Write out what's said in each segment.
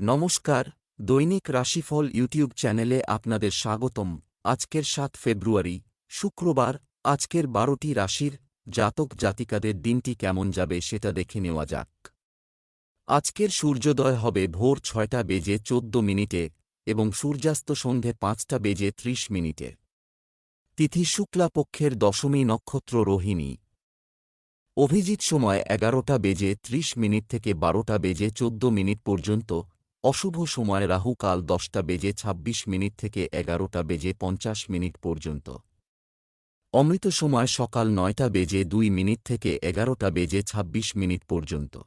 নমস্কার, দৈনিক রাশিফল ইউটিউব চ্যানেলে আপনাদের স্বাগতম। আজকের সাত ফেব্রুয়ারি, শুক্রবার, আজকের বারোটি রাশির জাতক জাতিকাদের দিনটি কেমন যাবে সেটা দেখে নেওয়া যাক। আজকের সূর্যোদয় হবে ভোর ছয়টা বেজে চোদ্দ মিনিটে এবং সূর্যাস্ত সন্ধে পাঁচটা বেজে ত্রিশ মিনিটে। তিথি শুক্লা পক্ষের দশমী নক্ষত্র রোহিণী। অভিজিৎ সময় এগারোটা বেজে ত্রিশ মিনিট থেকে বারোটা বেজে চোদ্দ মিনিট পর্যন্ত অশুভ সময় রাহুকাল দশটা বেজে ২৬ মিনিট থেকে এগারোটা বেজে পঞ্চাশ মিনিট পর্যন্ত। অমৃত সময় সকাল নয়টা বেজে দুই মিনিট থেকে এগারোটা বেজে ২৬ মিনিট পর্যন্ত।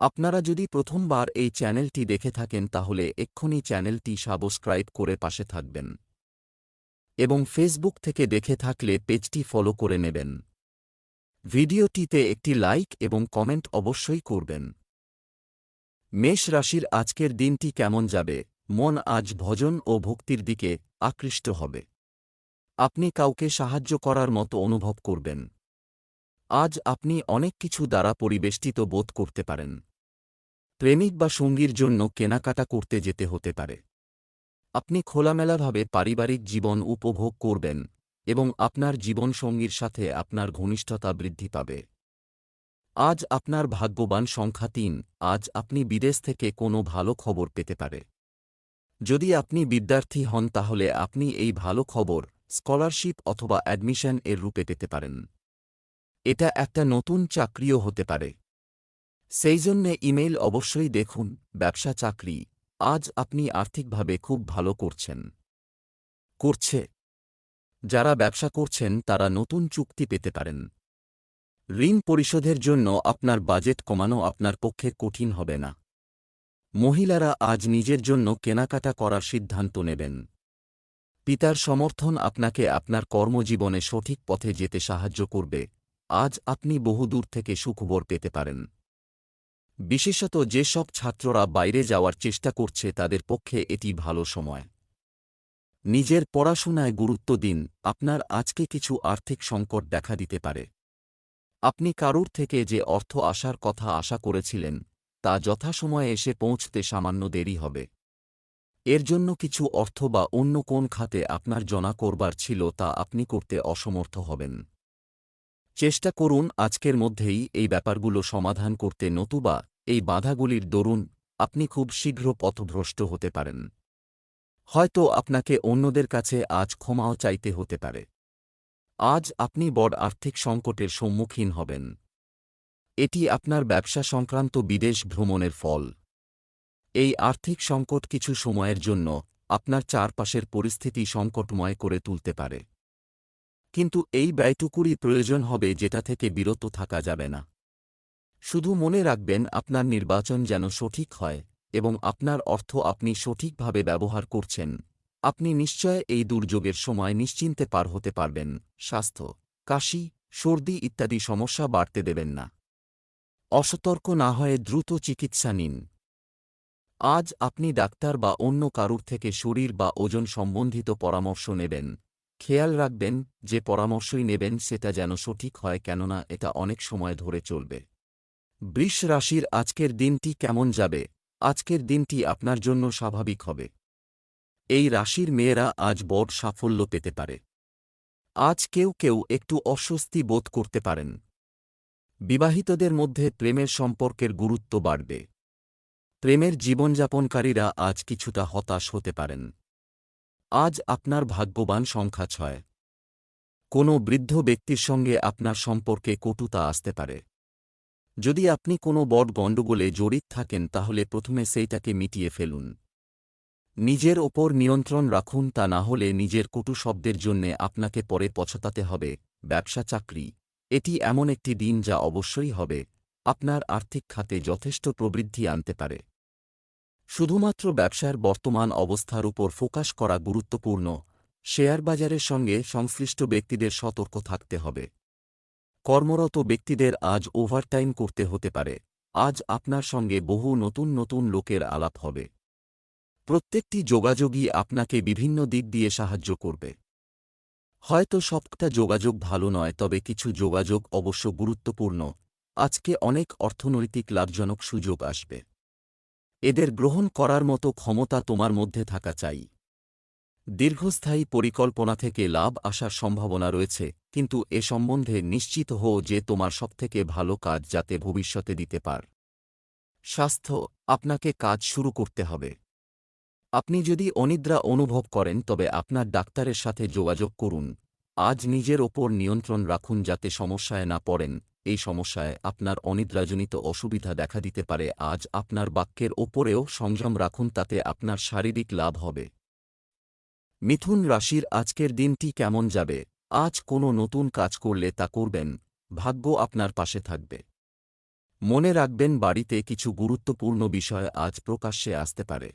আপনারা যদি প্রথমবার এই চ্যানেলটি দেখে থাকেন তাহলে এক্ষুনি চ্যানেলটি সাবস্ক্রাইব করে পাশে থাকবেন। এবং ফেসবুক থেকে দেখে থাকলে পেজটি ফলো করে নেবেন। ভিডিওটিতে একটি লাইক এবং কমেন্ট অবশ্যই করবেন। মেষ রাশির আজকের দিনটি কেমন যাবে? মন আজ ভজন ও ভক্তির দিকে আকৃষ্ট হবে। আপনি কাউকে সাহায্য করার মতো অনুভব করবেন। আজ আপনি অনেক কিছু দ্বারা পরিবেষ্টিত বোধ করতে পারেন। প্রেমিক বা সঙ্গীর জন্য কেনাকাটা করতে যেতে হতে পারে। আপনি খোলামেলাভাবে পারিবারিক জীবন উপভোগ করবেন এবং আপনার জীবনসঙ্গীর সাথে আপনার ঘনিষ্ঠতা বৃদ্ধি পাবে। আজ আপনার ভাগ্যবান সংখ্যা তিন, আজ আপনি বিদেশ থেকে কোনো ভালো খবর পেতে পারে। যদি আপনি বিদ্যার্থী হন তাহলে আপনি এই ভালো খবর, স্কলারশিপ অথবা অ্যাডমিশন এর রূপে পেতে পারেন। এটা একটা নতুন চাকরিও হতে পারে। সেই জন্যে ইমেইল অবশ্যই দেখুন, ব্যবসা চাকরি, আজ আপনি আর্থিকভাবে খুব ভালো করছেন। করছে। যারা ব্যবসা করছেন তারা নতুন চুক্তি পেতে পারেন। ঋণ পরিশোধের জন্য আপনার বাজেট কমানো আপনার পক্ষে কঠিন হবে না। মহিলারা আজ নিজের জন্য কেনাকাটা করার সিদ্ধান্ত নেবেন। পিতার সমর্থন আপনাকে আপনার কর্মজীবনে সঠিক পথে যেতে সাহায্য করবে। আজ আপনি বহুদূর থেকে সুখবর পেতে পারেন। বিশেষত যেসব ছাত্ররা বাইরে যাওয়ার চেষ্টা করছে তাদের পক্ষে এটি ভালো সময়। নিজের পড়াশোনায় গুরুত্ব দিন, আপনার আজকে কিছু আর্থিক সংকট দেখা দিতে পারে। আপনি কারুর থেকে যে অর্থ আসার কথা আশা করেছিলেন, তা যথাসময়ে এসে পৌঁছতে সামান্য দেরি হবে। এর জন্য কিছু অর্থ বা অন্য কোন খাতে আপনার জনা করবার ছিল তা আপনি করতে অসমর্থ হবেন। চেষ্টা করুন আজকের মধ্যেই এই ব্যাপারগুলো সমাধান করতে নতুবা এই বাধাগুলির দরুন আপনি খুব শীঘ্র পথভ্রষ্ট হতে পারেন। হয়তো আপনাকে অন্যদের কাছে আজ ক্ষমাও চাইতে হতে পারে। আজ আপনি বড় আর্থিক সংকটের সম্মুখীন হবেন। এটি আপনার ব্যবসা সংক্রান্ত বিদেশ ভ্রমণের ফল। এই আর্থিক সংকট কিছু সময়ের জন্য আপনার চারপাশের পরিস্থিতি সংকটময় করে তুলতে পারে। কিন্তু এই ব্যয়টুকুরই প্রয়োজন হবে যেটা থেকে বিরত থাকা যাবে না। শুধু মনে রাখবেন আপনার নির্বাচন যেন সঠিক হয় এবং আপনার অর্থ আপনি সঠিকভাবে ব্যবহার করছেন। আপনি নিশ্চয় এই দুর্যোগের সময় নিশ্চিন্তে পার হতে পারবেন, স্বাস্থ্য, কাশি, সর্দি ইত্যাদি সমস্যা বাড়তে দেবেন না। অসতর্ক না হয়ে দ্রুত চিকিৎসা নিন। আজ আপনি ডাক্তার বা অন্য কারুর থেকে শরীর বা ওজন সম্বন্ধিত পরামর্শ নেবেন। খেয়াল রাখবেন যে পরামর্শই নেবেন সেটা যেন সঠিক হয় কেননা এটা অনেক সময় ধরে চলবে। বৃষ রাশির আজকের দিনটি কেমন যাবে? আজকের দিনটি আপনার জন্য স্বাভাবিক হবে। এই রাশির মেয়েরা আজ বড় সাফল্য পেতে পারে। আজ কেউ কেউ একটু অস্বস্তি বোধ করতে পারেন। বিবাহিতদের মধ্যে প্রেমের সম্পর্কের গুরুত্ব বাড়বে। প্রেমের জীবনযাপনকারীরা আজ কিছুটা হতাশ হতে পারেন। আজ আপনার ভাগ্যবান সংখ্যা ছয়। কোনো বৃদ্ধ ব্যক্তির সঙ্গে আপনার সম্পর্কে কটুতা আসতে পারে। যদি আপনি কোনো বট গণ্ডগোলে জড়িত থাকেন তাহলে প্রথমে সেইটাকে মিটিয়ে ফেলুন। নিজের ওপর নিয়ন্ত্রণ রাখুন তা না হলে নিজের কটু শব্দের জন্যে আপনাকে পরে পছতাতে হবে, ব্যবসা চাকরি। এটি এমন একটি দিন যা অবশ্যই হবে, আপনার আর্থিক খাতে যথেষ্ট প্রবৃদ্ধি আনতে পারে। শুধুমাত্র ব্যবসার বর্তমান অবস্থার উপর ফোকাস করা গুরুত্বপূর্ণ, শেয়ার বাজারের সঙ্গে সংশ্লিষ্ট ব্যক্তিদের সতর্ক থাকতে হবে। কর্মরত ব্যক্তিদের আজ ওভারটাইম করতে হতে পারে, আজ আপনার সঙ্গে বহু নতুন নতুন লোকের আলাপ হবে। প্রত্যেকটি যোগাযোগই আপনাকে বিভিন্ন দিক দিয়ে সাহায্য করবে। হয়তো সবটা যোগাযোগ ভালো নয়, তবে কিছু যোগাযোগ অবশ্য গুরুত্বপূর্ণ। আজকে অনেক অর্থনৈতিক লাভজনক সুযোগ আসবে। এদের গ্রহণ করার মতো ক্ষমতা তোমার মধ্যে থাকা চাই। দীর্ঘস্থায়ী পরিকল্পনা থেকে লাভ আসার সম্ভাবনা রয়েছে, কিন্তু এ সম্বন্ধে নিশ্চিত হও যে তোমার সবথেকে ভালো কাজ যাতে ভবিষ্যতে দিতে পার। স্বাস্থ্য, আপনাকে কাজ শুরু করতে হবে। আপনি যদি অনিদ্রা অনুভব করেন, তবে আপনার ডাক্তারের সাথে যোগাযোগ করুন। আজ নিজের ওপর নিয়ন্ত্রণ রাখুন যাতে সমস্যায় না পড়েন। এই সমস্যায় আপনার অনিদ্রাজনিত অসুবিধা দেখা দিতে পারে। আজ আপনার বাক্যের ওপরেও সংযম রাখুন, তাতে আপনার শারীরিক লাভ হবে। মিথুন রাশির আজকের দিনটি কেমন যাবে? আজ কোনো নতুন কাজ করলে তা করবেন? ভাগ্য আপনার পাশে থাকবে। মনে রাখবেন, বাড়িতে কিছু গুরুত্বপূর্ণ বিষয় আজ প্রকাশ্যে আসতে পারে।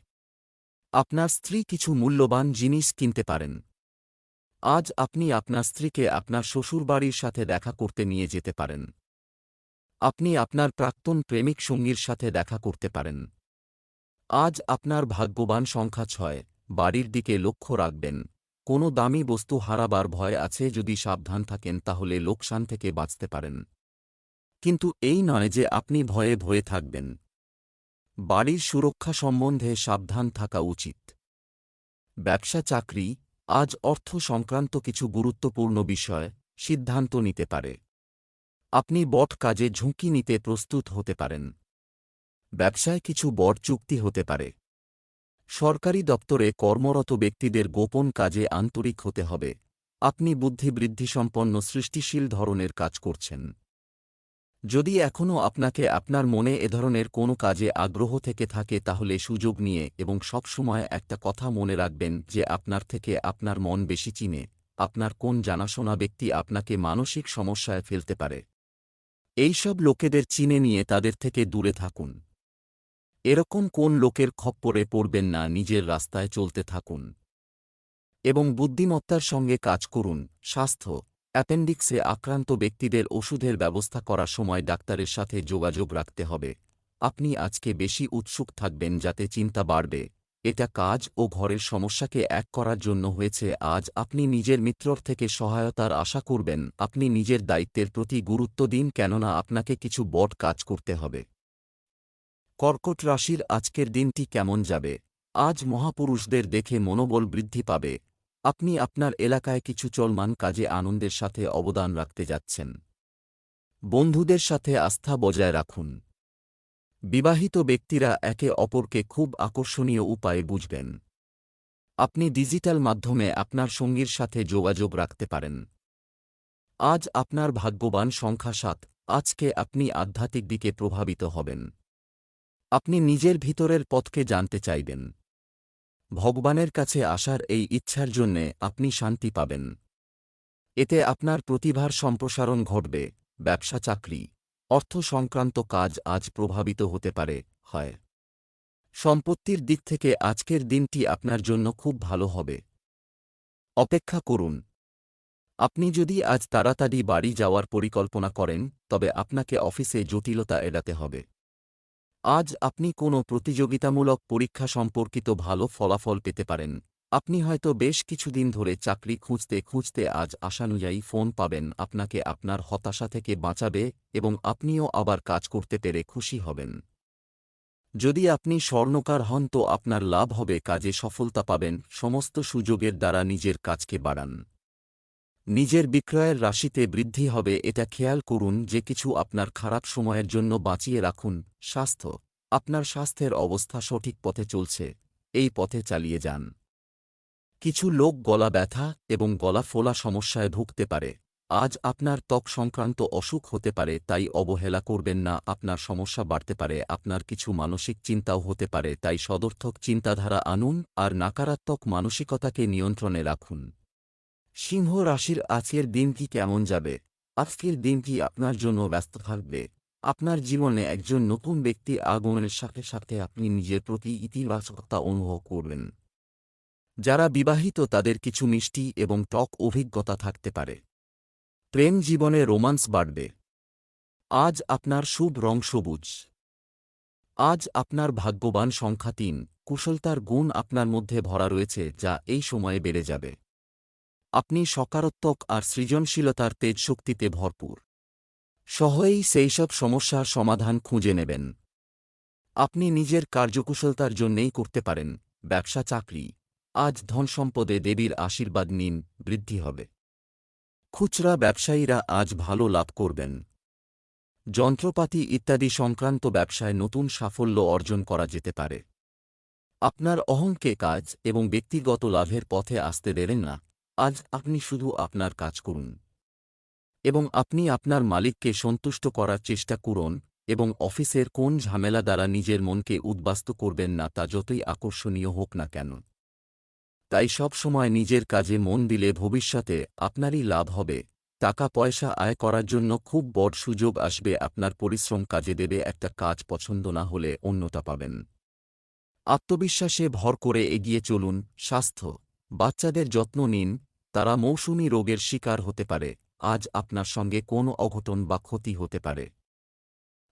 আপনার স্ত্রী কিছু মূল্যবান জিনিস কিনতে পারেন। আজ আপনি আপনার স্ত্রীকে আপনার শ্বশুরবাড়ির সাথে দেখা করতে নিয়ে যেতে পারেন। আপনি আপনার প্রাক্তন প্রেমিক সঙ্গীর সাথে দেখা করতে পারেন। আজ আপনার ভাগ্যবান সংখ্যা ছয়, বাড়ির দিকে লক্ষ্য রাখবেন। কোনো দামি বস্তু হারাবার ভয় আছে, যদি সাবধান থাকেন তাহলে লোকসান থেকে বাঁচতে পারেন। কিন্তু এই নয় যে আপনি ভয়ে ভয়ে থাকবেন। বাড়ির সুরক্ষা সম্বন্ধে সাবধান থাকা উচিত। ব্যবসা চাকরি আজ অর্থ সংক্রান্ত কিছু গুরুত্বপূর্ণ বিষয়, সিদ্ধান্ত নিতে পারে। আপনি বট কাজে ঝুঁকি নিতে প্রস্তুত হতে পারেন। ব্যবসায় কিছু বট চুক্তি হতে পারে। সরকারি দপ্তরে কর্মরত ব্যক্তিদের গোপন কাজে আন্তরিক হতে হবে। আপনি বুদ্ধিবৃদ্ধিসম্পন্ন সৃষ্টিশীল ধরনের কাজ করছেন। যদি এখনও আপনাকে আপনার মনে এ ধরনের কোনো কাজে আগ্রহ থেকে থাকে তাহলে সুযোগ নিয়ে এবং সবসময় একটা কথা মনে রাখবেন যে আপনার থেকে আপনার মন বেশি চিনে, আপনার কোন জানাশোনা ব্যক্তি আপনাকে মানসিক সমস্যায় ফেলতে পারে। এইসব লোকেদের চিনে নিয়ে তাদের থেকে দূরে থাকুন। এরকম কোন লোকের খপ্পরে পড়বেন না নিজের রাস্তায় চলতে থাকুন। এবং বুদ্ধিমত্তার সঙ্গে কাজ করুন, স্বাস্থ্য অ্যাপেন্ডিক্সে আক্রান্ত ব্যক্তিদের ওষুধের ব্যবস্থা করার সময় ডাক্তারের সাথে যোগাযোগ রাখতে হবে। আপনি আজকে বেশি উৎসুক থাকবেন যাতে চিন্তা বাড়বে। এটা কাজ ও ঘরের সমস্যাকে এক করার জন্য হয়েছে। আজ আপনি নিজের মিত্রর থেকে সহায়তার আশা করবেন। আপনি নিজের দায়িত্বের প্রতি গুরুত্ব দিন কেননা আপনাকে কিছু বট কাজ করতে হবে। কর্কট রাশির আজকের দিনটি কেমন যাবে? আজ মহাপুরুষদের দেখে মনোবল বৃদ্ধি পাবে। আপনি আপনার এলাকায় কিছু চলমান কাজে আনন্দের সাথে অবদান রাখতে যাচ্ছেন। বন্ধুদের সাথে আস্থা বজায় রাখুন। বিবাহিত ব্যক্তিরা একে অপরকে খুব আকর্ষণীয় উপায়ে বুঝবেন। আপনি ডিজিটাল মাধ্যমে আপনার সঙ্গীর সাথে যোগাযোগ রাখতে পারেন। আজ আপনার ভাগ্যবান সংখ্যা সাত, আজকে আপনি আধ্যাত্মিক দিকে প্রভাবিত হবেন। আপনি নিজের ভিতরের পথকে জানতে চাইবেন। ভগবানের কাছে আসার এই ইচ্ছার জন্যে আপনি শান্তি পাবেন। এতে আপনার প্রতিভার সম্প্রসারণ ঘটবে, ব্যবসা চাকরি, অর্থ সংক্রান্ত কাজ আজ প্রভাবিত হতে পারে, হয়। সম্পত্তির দিক থেকে আজকের দিনটি আপনার জন্য খুব ভালো হবে। অপেক্ষা করুন। আপনি যদি আজ তাড়াতাড়ি বাড়ি যাওয়ার পরিকল্পনা করেন, তবে আপনাকে অফিসে জটিলতা এড়াতে হবে। আজ আপনি কোনো প্রতিযোগিতামূলক পরীক্ষা সম্পর্কিত ভালো ফলাফল পেতে পারেন। আপনি হয়তো বেশ কিছুদিন ধরে চাকরি খুঁজতে খুঁজতে আজ আশানুযায়ী ফোন পাবেন, আপনাকে আপনার হতাশা থেকে বাঁচাবে এবং আপনিও আবার কাজ করতে পেরে খুশি হবেন। যদি আপনি স্বর্ণকার হন তো আপনার লাভ হবে, কাজে সফলতা পাবেন, সমস্ত সুযোগের দ্বারা নিজের কাজকে বাড়ান। নিজের বিক্রয়ের রাশিতে বৃদ্ধি হবে, এটা খেয়াল করুন যে কিছু আপনার খারাপ সময়ের জন্য বাঁচিয়ে রাখুন, স্বাস্থ্য, আপনার স্বাস্থ্যের অবস্থা সঠিক পথে চলছে, এই পথে চালিয়ে যান। কিছু লোক গলা ব্যথা এবং গলা ফোলা সমস্যায় ভুগতে পারে, আজ আপনার ত্বক সংক্রান্ত অসুখ হতে পারে, তাই অবহেলা করবেন না, আপনার সমস্যা বাড়তে পারে, আপনার কিছু মানসিক চিন্তাও হতে পারে, তাই সদর্থক চিন্তাধারা আনুন, আর নাকারাত্মক মানসিকতাকে নিয়ন্ত্রণে রাখুন। সিংহ রাশির আজকের দিনটি কেমন যাবে? আজকের দিনটি আপনার জন্য ব্যস্ত থাকবে। আপনার জীবনে একজন নতুন ব্যক্তি আগমনের সাথে সাথে আপনি নিজের প্রতি ইতিবাচকতা অনুভব করবেন। যারা বিবাহিত, তাদের কিছু মিষ্টি এবং টক অভিজ্ঞতা থাকতে পারে। প্রেম জীবনে রোমান্স বাড়বে। আজ আপনার শুভ রং সবুজ। আজ আপনার ভাগ্যবান সংখ্যা তিন। কুশলতার গুণ আপনার মধ্যে ভরা রয়েছে, যা এই সময়ে বেড়ে যাবে। আপনি সকারাত্মক আর সৃজনশীলতার তেজশক্তিতে ভরপুর। সহজেই সেইসব সমস্যার সমাধান খুঁজে নেবেন। আপনি নিজের কার্যকুশলতার জন্যেই করতে পারেন, ব্যবসা, চাকরি। আজ ধনসম্পদে দেবীর আশীর্বাদ নিন, বৃদ্ধি হবে। খুচরা ব্যবসায়ীরা আজ ভালো লাভ করবেন। যন্ত্রপাতি ইত্যাদি সংক্রান্ত ব্যবসায় নতুন সাফল্য অর্জন করা যেতে পারে। আপনার অহংকে কাজ এবং ব্যক্তিগত লাভের পথে আসতে দেবেন না। আজ আপনি শুধু আপনার কাজ করুন এবং আপনি আপনার মালিককে সন্তুষ্ট করার চেষ্টা করুন এবং অফিসের কোন ঝামেলা দ্বারা নিজের মনকে উদ্বাস্ত করবেন না তা যতই আকর্ষণীয় হোক না কেন। তাই সব সময় নিজের কাজে মন দিলে ভবিষ্যতে আপনারই লাভ হবে। টাকা পয়সা আয় করার জন্য খুব বড় সুযোগ আসবে আপনার পরিশ্রম কাজে দেবে একটা কাজ পছন্দ না হলে অন্যটা পাবেন। আত্মবিশ্বাসে ভর করে এগিয়ে চলুন, স্বাস্থ্য বাচ্চাদের যত্ন নিন, তারা মৌসুমী রোগের শিকার হতে পারে, আজ আপনার সঙ্গে কোনো অঘটন বা ক্ষতি হতে পারে।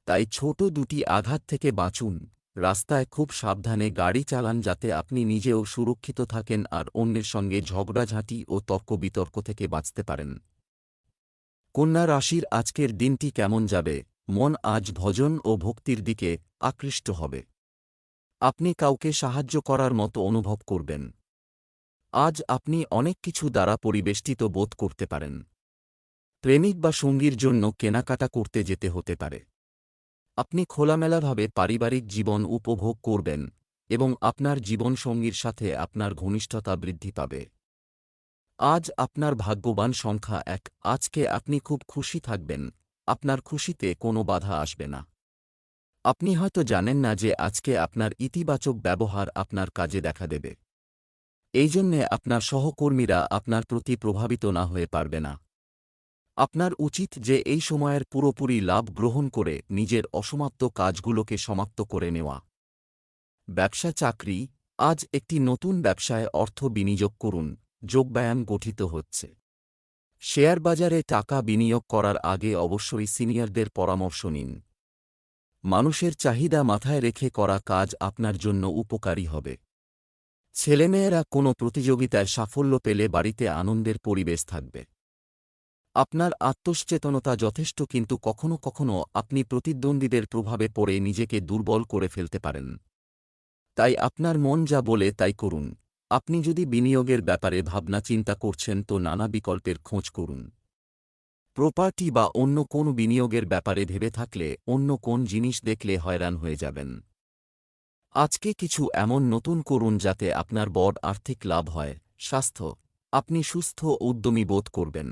তাই ছোট দুটি আঘাত থেকে বাঁচুন, রাস্তায় খুব সাবধানে গাড়ি চালান যাতে আপনি নিজেও সুরক্ষিত থাকেন আর অন্যের সঙ্গে ঝগড়াঝাঁটি ও তর্ক বিতর্ক থেকে বাঁচতে পারেন। কন্যা রাশির আজকের দিনটি কেমন যাবে? মন আজ ভজন ও ভক্তির দিকে আকৃষ্ট হবে। আপনি কাউকে সাহায্য করার মতো অনুভব করবেন। আজ আপনি অনেক কিছু দ্বারা পরিবেষ্টিত বোধ করতে পারেন। প্রেমিক বা সঙ্গীর জন্য কেনাকাটা করতে যেতে হতে পারে। আপনি খোলামেলাভাবে পারিবারিক জীবন উপভোগ করবেন এবং আপনার জীবনসঙ্গীর সাথে আপনার ঘনিষ্ঠতা বৃদ্ধি পাবে। আজ আপনার ভাগ্যবান সংখ্যা এক, আজকে আপনি খুব খুশি থাকবেন, আপনার খুশিতে কোনো বাধা আসবে না। আপনি হয়তো জানেন না যে আজকে আপনার ইতিবাচক ব্যবহার আপনার কাজে দেখা দেবে। এই জন্যে আপনার সহকর্মীরা আপনার প্রতি প্রভাবিত না হয়ে পারবে না। আপনার উচিত যে এই সময়ের পুরোপুরি লাভ গ্রহণ করে নিজের অসমাপ্ত কাজগুলোকে সমাপ্ত করে নেওয়া। ব্যবসা চাকরি, আজ একটি নতুন ব্যবসায় অর্থ বিনিয়োগ করুন, যোগব্যায়াম গঠিত হচ্ছে। শেয়ার বাজারে টাকা বিনিয়োগ করার আগে অবশ্যই সিনিয়রদের পরামর্শ নিন। মানুষের চাহিদা মাথায় রেখে করা কাজ আপনার জন্য উপকারী হবে। ছেলেমেয়েরা কোনো প্রতিযোগিতায় সাফল্য পেলে বাড়িতে আনন্দের পরিবেশ থাকবে। আপনার আত্মসচেতনতা যথেষ্ট, কিন্তু কখনো কখনো আপনি প্রতিদ্বন্দ্বীদের প্রভাবে পড়ে নিজেকে দুর্বল করে ফেলতে পারেন। তাই আপনার মন যা বলে তাই করুন। আপনি যদি বিনিয়োগের ব্যাপারে ভাবনা চিন্তা করছেন, তো নানা বিকল্পের খোঁজ করুন। প্রপার্টি বা অন্য কোন বিনিয়োগের ব্যাপারে ভেবে থাকলে অন্য কোন জিনিস দেখলে হয়রান হয়ে যাবেন। আজকে কিছু এমন নতুন করুন যাতে আপনার বড় আর্থিক লাভ হয়, স্বাস্থ্য, আপনি সুস্থ উদ্যমী বোধ করবেন।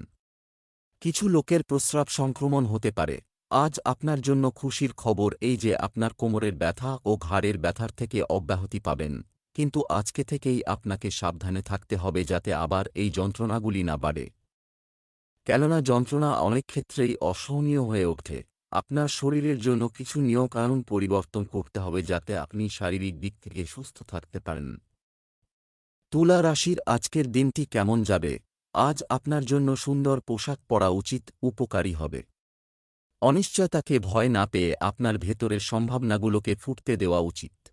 কিছু লোকের প্রস্রাব সংক্রমণ হতে পারে, আজ আপনার জন্য খুশির খবর এই যে আপনার কোমরের ব্যথা ও ঘাড়ের ব্যথার থেকে অব্যাহতি পাবেন, কিন্তু আজকে থেকেই আপনাকে সাবধানে থাকতে হবে যাতে আবার এই যন্ত্রণাগুলি না বাড়ে। কেননা যন্ত্রণা অনেক ক্ষেত্রেই অসহনীয় হয়ে ওঠে। আপনার শরীরের জন্য কিছু নিয়মকানুন পরিবর্তন করতে হবে যাতে আপনি শারীরিক দিক থেকে সুস্থ থাকতে পারেন। তুলা রাশির আজকের দিনটি কেমন যাবে? আজ আপনার জন্য সুন্দর পোশাক পরা উচিত, উপকারী হবে। অনিশ্চয়তাকে ভয় না পেয়ে আপনার ভেতরের সম্ভাবনাগুলোকে ফুটতে দেওয়া উচিত।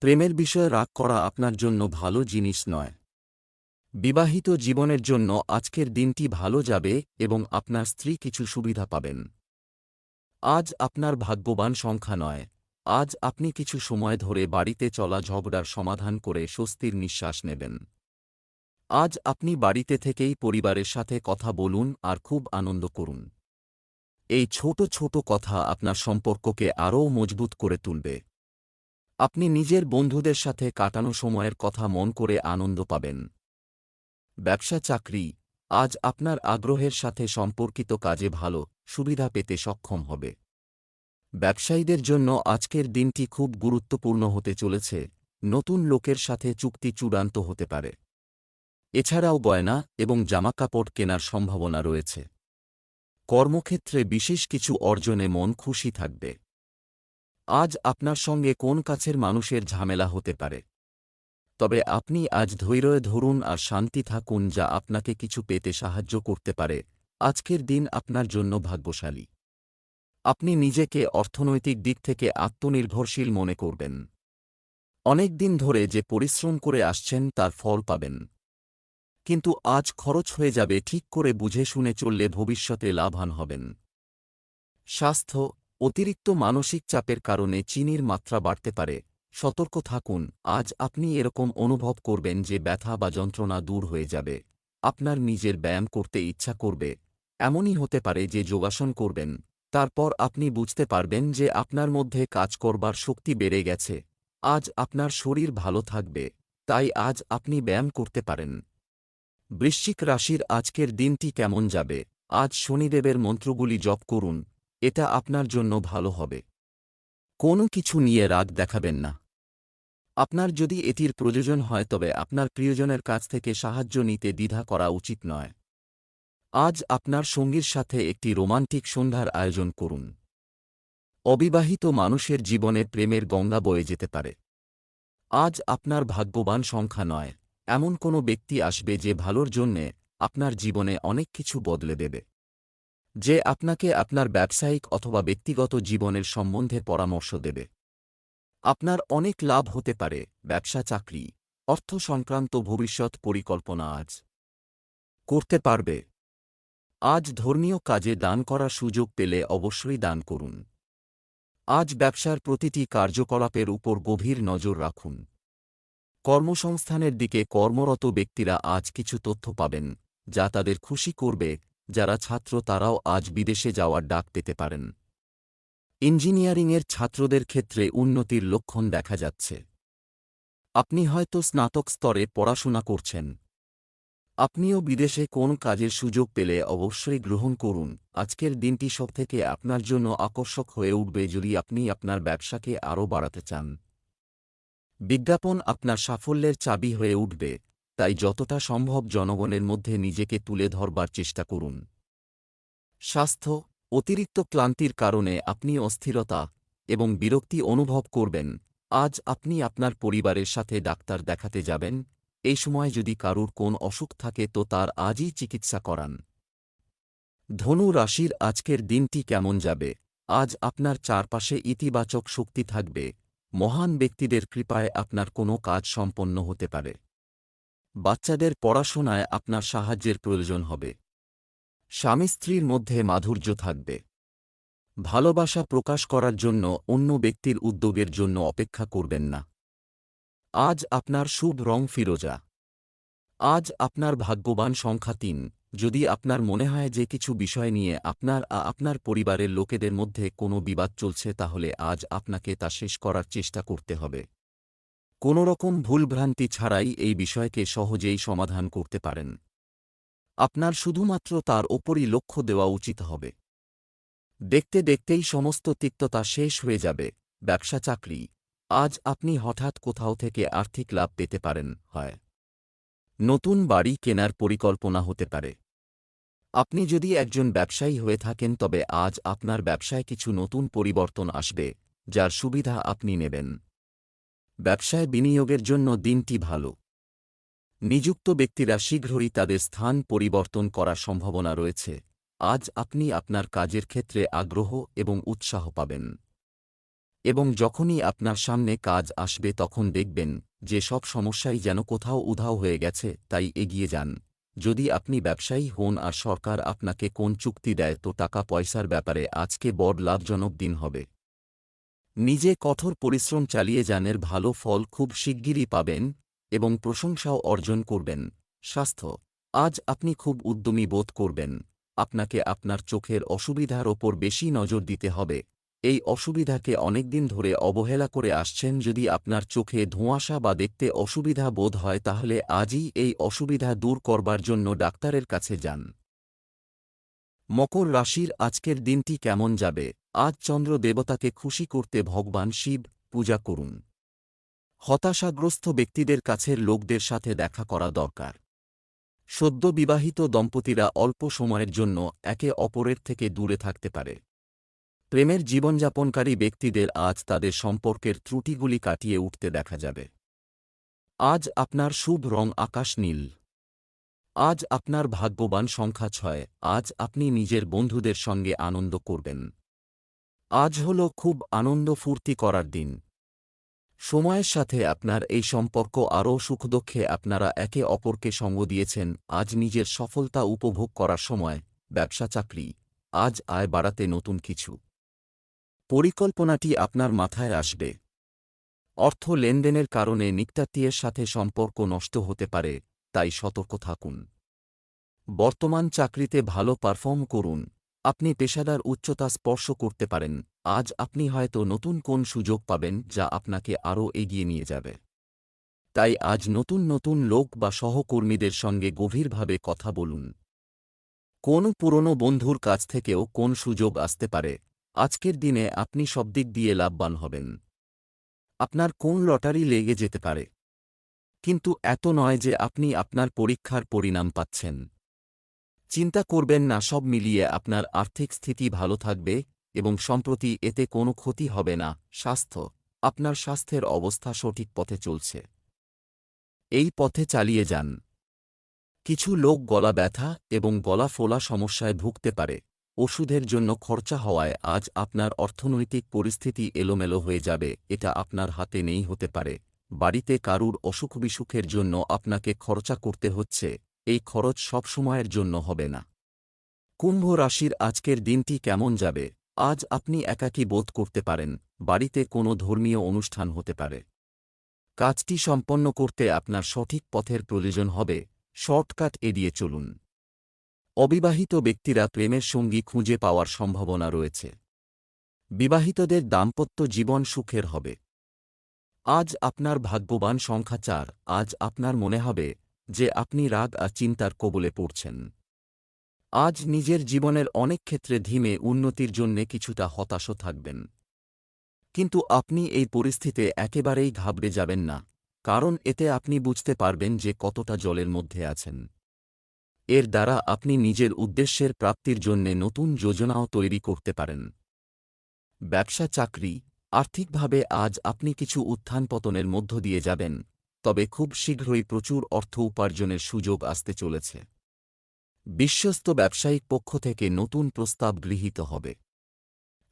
প্রেমের বিষয়ে রাগ করা আপনার জন্য ভালো জিনিস নয়। বিবাহিত জীবনের জন্য আজকের দিনটি ভালো যাবে এবং আপনার স্ত্রী কিছু সুবিধা পাবেন। আজ আপনার ভাগ্যবান সংখ্যা নয়। আজ আপনি কিছু সময় ধরে বাড়িতে চলা ঝগড়ার সমাধান করে স্বস্তির নিঃশ্বাস নেবেন। আজ আপনি বাড়িতে থেকেই পরিবারের সাথে কথা বলুন আর খুব আনন্দ করুন। এই ছোট ছোট কথা আপনার সম্পর্ককে আরও মজবুত করে তুলবে। আপনি নিজের বন্ধুদের সাথে কাটানো সময়ের কথা মন করে আনন্দ পাবেন। ব্যবসা চাকরি, আজ আপনার আগ্রহের সাথে সম্পর্কিত কাজে ভালো সুবিধা পেতে সক্ষম হবে। ব্যবসায়ীদের জন্য আজকের দিনটি খুব গুরুত্বপূর্ণ হতে চলেছে, নতুন লোকের সাথে চুক্তি চূড়ান্ত হতে পারে। এছাড়াও গয়না এবং জামাকাপড় কেনার সম্ভাবনা রয়েছে। কর্মক্ষেত্রে বিশেষ কিছু অর্জনে মন খুশি থাকবে। আজ আপনার সঙ্গে কোন কাছের মানুষের ঝামেলা হতে পারে? তবে আপনি আজ ধৈর্য ধরুন আর শান্তি থাকুন যা আপনাকে কিছু পেতে সাহায্য করতে পারে। আজকের দিন আপনার জন্য ভাগ্যশালী। আপনি নিজেকে অর্থনৈতিক দিক থেকে আত্মনির্ভরশীল মনে করবেন। অনেক দিন ধরে যে পরিশ্রম করে আসছেন, তার ফল পাবেন। কিন্তু আজ খরচ হয়ে যাবে, ঠিক করে বুঝে শুনে চললে ভবিষ্যতে লাভান হবেন। স্বাস্থ্য, অতিরিক্ত মানসিক চাপের কারণে চিনির মাত্রা বাড়তে পারে। সতর্ক থাকুন, আজ আপনি এরকম অনুভব করবেন যে ব্যথা বা যন্ত্রণা দূর হয়ে যাবে। আপনার নিজের ব্যায়াম করতে ইচ্ছা করবে। এমনই হতে পারে যে যোগাসন করবেন, তারপর আপনি বুঝতে পারবেন যে আপনার মধ্যে কাজ করবার শক্তি বেড়ে গেছে, আজ আপনার শরীর ভালো থাকবে, তাই আজ আপনি ব্যায়াম করতে পারেন। বৃশ্চিক রাশির আজকের দিনটি কেমন যাবে? আজ শনিদেবের মন্ত্রগুলি জপ করুন, এটা আপনার জন্য ভালো হবে। কোনো কিছু নিয়ে রাগ দেখাবেন না। আপনার যদি এটির প্রয়োজন হয় তবে আপনার প্রিয়জনের কাছ থেকে সাহায্য নিতে দ্বিধা করা উচিত নয়। আজ আপনার সঙ্গীর সাথে একটি রোমান্টিক সন্ধ্যার আয়োজন করুন। অবিবাহিত মানুষের জীবনে প্রেমের গঙ্গা বয়ে যেতে পারে। আজ আপনার ভাগ্যবান সংখ্যা নয়, এমন কোনো ব্যক্তি আসবে যে ভালোর জন্যে আপনার জীবনে অনেক কিছু বদলে দেবে। যে আপনাকে আপনার ব্যবসায়িক অথবা ব্যক্তিগত জীবনের সম্বন্ধে পরামর্শ দেবে। আপনার অনেক লাভ হতে পারে, ব্যবসা, চাকরি, অর্থ সংক্রান্ত ভবিষ্যৎ পরিকল্পনা আজ। করতে পারবে। আজ ধর্মীয় কাজে দান করার সুযোগ পেলে অবশ্যই দান করুন। আজ ব্যবসার প্রতিটি কার্যকলাপের উপর গভীর নজর রাখুন। কর্মসংস্থানের দিকে কর্মরত ব্যক্তিরা আজ কিছু তথ্য পাবেন, যা তাদের খুশি করবে, যারা ছাত্র তারাও আজ বিদেশে যাওয়ার ডাক পেতে পারেন। ইঞ্জিনিয়ারিংয়ের ছাত্রদের ক্ষেত্রে উন্নতির লক্ষণ দেখা যাচ্ছে। আপনি হয়তো স্নাতক স্তরে পড়াশোনা করছেন আপনিও বিদেশে কোন কাজের সুযোগ পেলে অবশ্যই গ্রহণ করুন। আজকের দিনটি সবথেকে আপনার জন্য আকর্ষক হয়ে উঠবে যদি আপনি আপনার ব্যবসাকে আরও বাড়াতে চান। বিজ্ঞাপন আপনার সাফল্যের চাবি হয়ে উঠবে, তাই যতটা সম্ভব জনগণের মধ্যে নিজেকে তুলে ধরবার চেষ্টা করুন। স্বাস্থ্য, অতিরিক্ত ক্লান্তির কারণে আপনি অস্থিরতা এবং বিরক্তি অনুভব করবেন। আজ আপনি আপনার পরিবারের সাথে ডাক্তার দেখাতে যাবেন এই সময় যদি কারুর কোন অসুখ থাকে তো তার আজই চিকিৎসা করান। ধনু রাশির আজকের দিনটি কেমন যাবে? আজ আপনার চারপাশে ইতিবাচক শক্তি থাকবে। মহান ব্যক্তিদের কৃপায় আপনার কোনো কাজ সম্পন্ন হতে পারে। বাচ্চাদের পড়াশোনায় আপনার সাহায্যের প্রয়োজন হবে। স্বামী স্ত্রীর মধ্যে মাধুর্য থাকবে। ভালোবাসা প্রকাশ করার জন্য অন্য ব্যক্তির উদ্যোগের জন্য অপেক্ষা করবেন না। আজ আপনার শুভ রং ফিরোজা। আজ আপনার ভাগ্যবান সংখ্যা তিন। যদি আপনার মনে হয় যে কিছু বিষয় নিয়ে আপনার আ আপনার পরিবারের লোকেদের মধ্যে কোনো বিবাদ চলছে, তাহলে আজ আপনাকে তা শেষ করার চেষ্টা করতে হবে। কোনোরকম ভুলভ্রান্তি ছাড়াই এই বিষয়কে সহজেই সমাধান করতে পারেন। আপনার শুধুমাত্র তার ওপরই লক্ষ্য দেওয়া উচিত হবে। দেখতে দেখতেই সমস্ত তিক্ততা শেষ হয়ে যাবে। ব্যবসা চাকরি আজ আপনি হঠাৎ কোথাও থেকে আর্থিক লাভ পেতে পারেন, হয়। নতুন বাড়ি কেনার পরিকল্পনা হতে পারে। আপনি যদি একজন ব্যবসায়ী হয়ে থাকেন, তবে আজ আপনার ব্যবসায় কিছু নতুন পরিবর্তন আসবে, যার সুবিধা আপনি নেবেন। ব্যবসায় বিনিয়োগের জন্য দিনটি ভালো। নিযুক্ত ব্যক্তিরা শীঘ্রই তাদের স্থান পরিবর্তন করার সম্ভাবনা রয়েছে। আজ আপনি আপনার কাজের ক্ষেত্রে আগ্রহ এবং উৎসাহ পাবেন। এবং যখনই আপনার সামনে কাজ আসবে তখন দেখবেন যে সব সমস্যাই যেন কোথাও উধাও হয়ে গেছে, তাই এগিয়ে যান। যদি আপনি ব্যবসায়ী হন আর সরকার আপনাকে কোন চুক্তি দেয়, তো টাকা পয়সার ব্যাপারে আজকে বড় লাভজনক দিন হবে। নিজে কঠোর পরিশ্রম চালিয়ে যানের ভালো ফল খুব শিগগিরই পাবেন এবং প্রশংসাও অর্জন করবেন। স্বাস্থ্য, আজ আপনি খুব উদ্যমী বোধ করবেন। আপনাকে আপনার চোখের অসুবিধার ওপর বেশি নজর দিতে হবে। এই অসুবিধাকে অনেকদিন ধরে অবহেলা করে আসছেন যদি আপনার চোখে ধোঁয়াশা বা দেখতে অসুবিধা বোধ হয় তাহলে আজই এই অসুবিধা দূর করবার জন্য ডাক্তারের কাছে যান। মকর রাশির আজকের দিনটি কেমন যাবে? আজ চন্দ্র দেবতাকে খুশি করতে ভগবান শিব পূজা করুন। হতাশাগ্রস্ত ব্যক্তিদের কাছের লোকদের সাথে দেখা করা দরকার। সদ্য বিবাহিত দম্পতিরা অল্প সময়ের জন্য একে অপরের থেকে দূরে থাকতে পারে। প্রেমের জীবনযাপনকারী ব্যক্তিদের আজ তাদের সম্পর্কের ত্রুটিগুলি কাটিয়ে উঠতে দেখা যাবে। আজ আপনার শুভ রং আকাশ নীল। আজ আপনার ভাগ্যবান সংখ্যা ছয়। আজ আপনি নিজের বন্ধুদের সঙ্গে আনন্দ করবেন। আজ হল খুব আনন্দ ফুর্তি করার দিন। সময়ের সাথে আপনার এই সম্পর্ক আরও সুখদুঃখে আপনারা একে অপরকে সঙ্গ দিয়েছেন। আজ নিজের সফলতা উপভোগ করার সময়, ব্যবসা চাকরি। আজ আয় বাড়াতে নতুন কিছু। পরিকল্পনাটি আপনার মাথায় আসবে। অর্থ লেনদেনের কারণে নিকটাত্মীয়ের সাথে সম্পর্ক নষ্ট হতে পারে, তাই সতর্ক থাকুন। বর্তমান চাকরিতে ভালো পারফর্ম করুন। আপনি পেশাদার উচ্চতা স্পর্শ করতে পারেন। আজ আপনি হয়তো নতুন কোন সুযোগ পাবেন যা আপনাকে আরও এগিয়ে নিয়ে যাবে। তাই আজ নতুন নতুন লোক বা সহকর্মীদের সঙ্গে গভীরভাবে কথা বলুন। কোন পুরনো বন্ধুর কাছ থেকেও কোন সুযোগ আসতে পারে আজকের দিনে আপনি সব দিক দিয়ে লাভবান হবেন। আপনার কোন লটারি লেগে যেতে পারে? কিন্তু এত নয় যে আপনি আপনার পরীক্ষার পরিণাম পাচ্ছেন। চিন্তা করবেন না, সব মিলিয়ে আপনার আর্থিক স্থিতি ভালো থাকবে এবং সম্প্রতি এতে কোনো ক্ষতি হবে না। স্বাস্থ্য, আপনার স্বাস্থ্যের অবস্থা সঠিক পথে চলছে। এই পথে চালিয়ে যান। কিছু লোক গলা ব্যথা এবং গলা ফোলা সমস্যায় ভুগতে পারে। ওষুধের জন্য খরচা হওয়ায় আজ আপনার অর্থনৈতিক পরিস্থিতি এলোমেলো হয়ে যাবে, এটা আপনার হাতে নেই হতে পারে। বাড়িতে কারুর অসুখ বিসুখের জন্য আপনাকে খরচা করতে হচ্ছে, এই খরচ সব সময়ের জন্য হবে না। কুম্ভ রাশির আজকের দিনটি কেমন যাবে? আজ আপনি একাকী বোধ করতে পারেন, বাড়িতে কোনো ধর্মীয় অনুষ্ঠান হতে পারে। কাজটি সম্পন্ন করতে আপনার সঠিক পথের প্রয়োজন হবে, শর্টকাট এড়িয়ে চলুন। অবিবাহিত ব্যক্তিরা প্রেমের সঙ্গী খুঁজে পাওয়ার সম্ভাবনা রয়েছে। বিবাহিতদের দাম্পত্য জীবন সুখের হবে। আজ আপনার ভাগ্যবান সংখ্যা চার, আজ আপনার মনে হবে যে আপনি রাগ আর চিন্তার কবলে পড়ছেন। আজ নিজের জীবনের অনেক ক্ষেত্রে ধীমে উন্নতির জন্যে কিছুটা হতাশও থাকবেন। কিন্তু আপনি এই পরিস্থিতিতে একেবারেই ঘাবড়ে যাবেন না, কারণ এতে আপনি বুঝতে পারবেন যে কতটা জলের মধ্যে আছেন। এর দ্বারা আপনি নিজের উদ্দেশ্যের প্রাপ্তির জন্যে নতুন যোজনাও তৈরি করতে পারেন। ব্যবসা চাকরি, আর্থিকভাবে আজ আপনি কিছু উত্থান পতনের মধ্য দিয়ে যাবেন, তবে খুব শীঘ্রই প্রচুর অর্থ উপার্জনের সুযোগ আসতে চলেছে। বিশ্বস্ত ব্যবসায়িক পক্ষ থেকে নতুন প্রস্তাব গৃহীত হবে।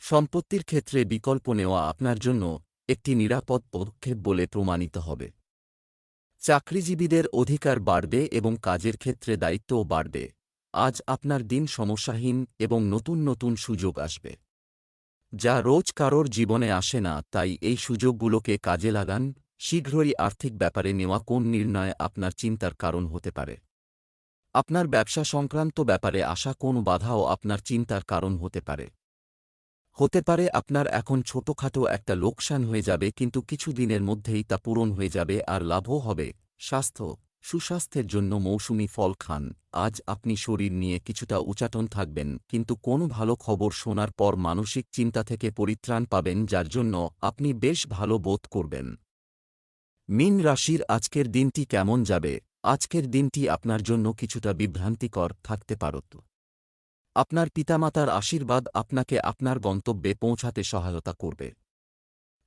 সম্পত্তির ক্ষেত্রে বিকল্প নেওয়া আপনার জন্য একটি নিরাপদ পদক্ষেপ বলে প্রমাণিত হবে। চাকরিজীবীদের অধিকার বাড়বে এবং কাজের ক্ষেত্রে দায়িত্বও বাড়বে। আজ আপনার দিন সমস্যাহীন এবং নতুন নতুন সুযোগ আসবে। যা রোজ কারোর জীবনে আসে না, তাই এই সুযোগগুলোকে কাজে লাগান, শীঘ্রই আর্থিক ব্যাপারে নেওয়া কোন নির্ণয় আপনার চিন্তার কারণ হতে পারে। আপনার ব্যবসা সংক্রান্ত ব্যাপারে আসা কোন বাধাও আপনার চিন্তার কারণ হতে পারে। হতে পারে আপনার এখন ছোটখাটো একটা লোকসান হয়ে যাবে, কিন্তু কিছু দিনের মধ্যেই তা পূরণ হয়ে যাবে আর লাভও হবে। স্বাস্থ্য। সুস্বাস্থ্যের জন্য মৌসুমি ফল খান। আজ আপনি শরীর নিয়ে কিছুটা উচাটন থাকবেন, কিন্তু কোনো ভালো খবর শোনার পর মানসিক চিন্তা থেকে পরিত্রাণ পাবেন, যার জন্য আপনি বেশ ভালো বোধ করবেন। মিন রাশির আজকের দিনটি কেমন যাবে? আজকের দিনটি আপনার জন্য কিছুটা বিভ্রান্তিকর থাকতে পারত। আপনার পিতামাতার আশীর্বাদ আপনাকে আপনার গন্তব্যে পৌঁছাতে সহায়তা করবে।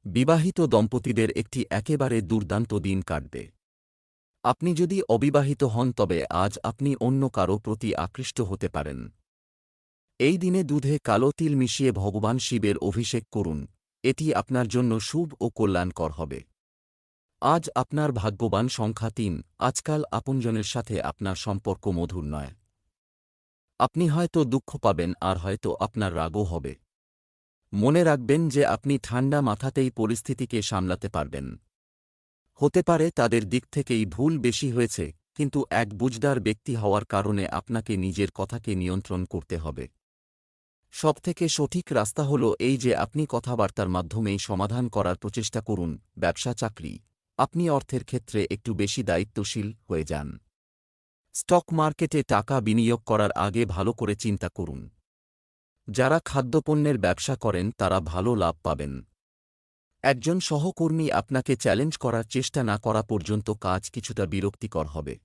বিবাহিত দম্পতিদের একটি একেবারে দুর্দান্ত দিন কাটবে। আপনি যদি অবিবাহিত হন, তবে আজ আপনি অন্য কারও প্রতি আকৃষ্ট হতে পারেন। এই দিনে দুধে কালো তিল মিশিয়ে ভগবান শিবের অভিষেক করুন। এটি আপনার জন্য শুভ ও কল্যাণকর হবে। আজ আপনার ভাগ্যবান সংখ্যা তিন। আজকাল আপনজনের সাথে আপনার সম্পর্ক মধুর নয়। আপনি হয়তো দুঃখ পাবেন আর হয়তো আপনার রাগও হবে। মনে রাখবেন যে আপনি ঠান্ডা মাথাতেই পরিস্থিতিকে সামলাতে পারবেন। হতে পারে তাদের দিক থেকেই ভুল বেশি হয়েছে, কিন্তু এক বুঝদার ব্যক্তি হওয়ার কারণে আপনাকে নিজের কথাকে নিয়ন্ত্রণ করতে হবে। সবথেকে সঠিক রাস্তা হল এই যে আপনি কথাবার্তার মাধ্যমেই সমাধান করার প্রচেষ্টা করুন ব্যবসা চাকরি আপনি অর্থের ক্ষেত্রে একটু বেশি দায়িত্বশীল হয়ে যান। স্টক মার্কেটে টাকা বিনিয়োগ করার আগে ভালো করে চিন্তা করুন। যারা খাদ্যপণ্যের ব্যবসা করেন, তারা ভালো লাভ পাবেন। একজন সহকর্মী আপনাকে চ্যালেঞ্জ করার চেষ্টা না করা পর্যন্ত কাজ কিছুটা বিরক্তিকর হবে।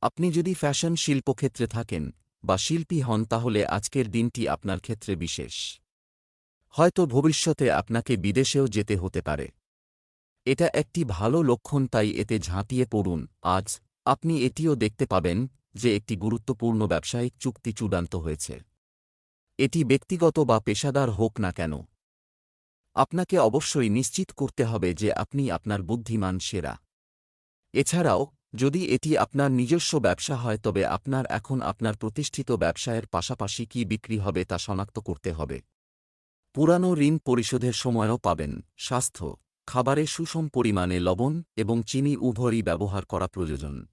আপনি যদি ফ্যাশন শিল্পক্ষেত্রে থাকেন বা শিল্পী হন, তাহলে আজকের দিনটি আপনার ক্ষেত্রে বিশেষ। হয়তো ভবিষ্যতে আপনাকে বিদেশেও যেতে হতে পারে। এটা একটি ভালো লক্ষণ, তাই এতে ঝাঁপিয়ে পড়ুন। আজ আপনি এটিও দেখতে পাবেন যে একটি গুরুত্বপূর্ণ ব্যবসায়িক চুক্তি চূড়ান্ত হয়েছে। এটি ব্যক্তিগত বা পেশাদার হোক না কেন। আপনাকে অবশ্যই নিশ্চিত করতে হবে যে আপনি আপনার বুদ্ধিমান সেরা। এছাড়াও, যদি এটি আপনার নিজস্ব ব্যবসা হয়, তবে আপনার এখন আপনার প্রতিষ্ঠিত ব্যবসায়ের পাশাপাশি কি বিক্রি হবে তা শনাক্ত করতে হবে। পুরানো ঋণ পরিশোধের সময়ও পাবেন। স্বাস্থ্য, খাবারে সুষম পরিমাণে লবণ এবং চিনি উভয়ই ব্যবহার করা প্রয়োজন।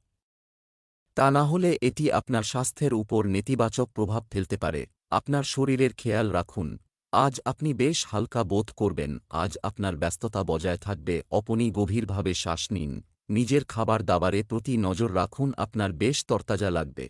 তা না হলে এটি আপনার স্বাস্থ্যের উপর নেতিবাচক প্রভাব ফেলতে পারে। আপনার শরীরের খেয়াল রাখুন। আজ আপনি বেশ হালকা বোধ করবেন। আজ আপনার ব্যস্ততা বজায় থাকবে। অপনি গভীরভাবে শ্বাস নিন। নিজের খাবার দাবারে প্রতি নজর রাখুন। আপনার বেশ তরতাজা লাগবে।